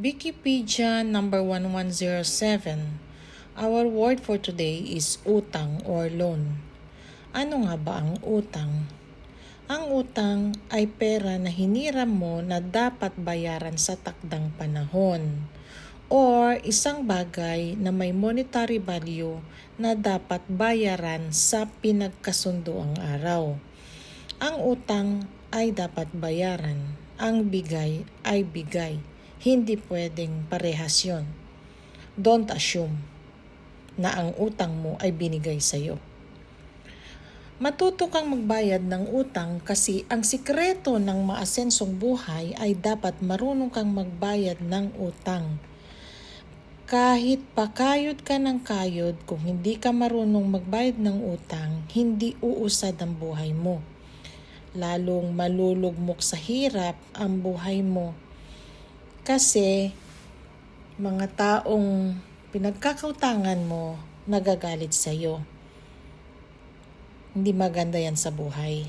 Wikipedia number 1107. Our word for today is utang or loan. Ano nga ba ang utang? Ang utang ay pera na hiniram mo na dapat bayaran sa takdang panahon or isang bagay na may monetary value na dapat bayaran sa pinagkasunduang araw. Ang utang ay dapat bayaran. Ang bigay ay bigay. Hindi pwedeng parehas yun. Don't assume na ang utang mo ay binigay sa'yo. Matuto kang magbayad ng utang kasi ang sikreto ng maasensong buhay ay dapat marunong kang magbayad ng utang. Kahit pakayod ka ng kayod, kung hindi ka marunong magbayad ng utang, hindi uusad ang buhay mo. Lalong malulugmok sa hirap ang buhay mo. Kasi mga taong pinagkakautangan mo nagagalit sa iyo. Hindi maganda yan sa buhay.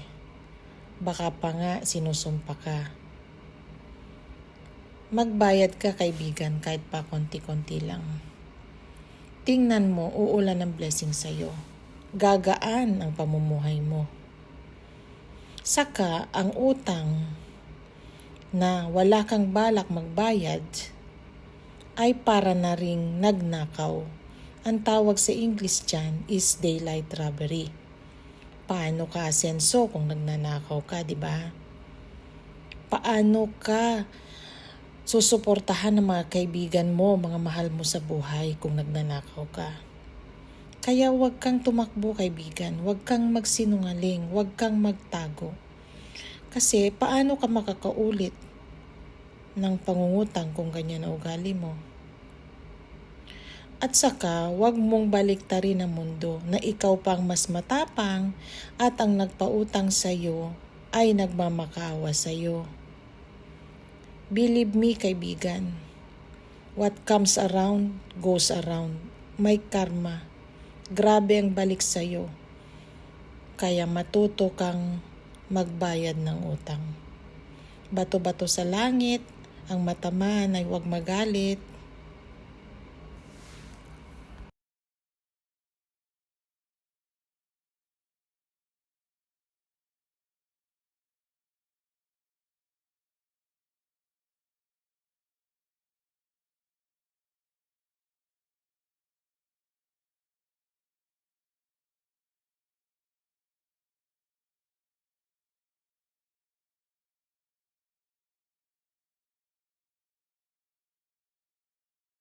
Baka pa nga sinusumpa ka. Magbayad ka kaibigan kahit pa konti-konti lang. Tingnan mo, uulan ng blessing sa iyo. Gagaan ang pamumuhay mo. Saka ang utang na wala kang balak magbayad ay para na ring nagnakaw. Ang tawag sa English dyan is daylight robbery. Paano ka asenso kung nagnanakaw ka, di ba? Paano ka susuportahan ng mga kaibigan mo, mga mahal mo sa buhay kung nagnanakaw ka? Kaya huwag kang tumakbo kaibigan, huwag kang magsinungaling, huwag kang magtago. Kasi paano ka makakaulit ng pangungutang kung ganyan ang ugali mo? At saka, huwag mong baliktarin ang mundo na ikaw pang mas matapang at ang nagpautang sa iyo ay nagmamakaawa sa iyo. Believe me, kaibigan. What comes around, goes around. May karma. Grabe ang balik sa iyo. Kaya matuto kang magbayad ng utang. Bato-bato sa langit, ang mataman ay huwag magalit,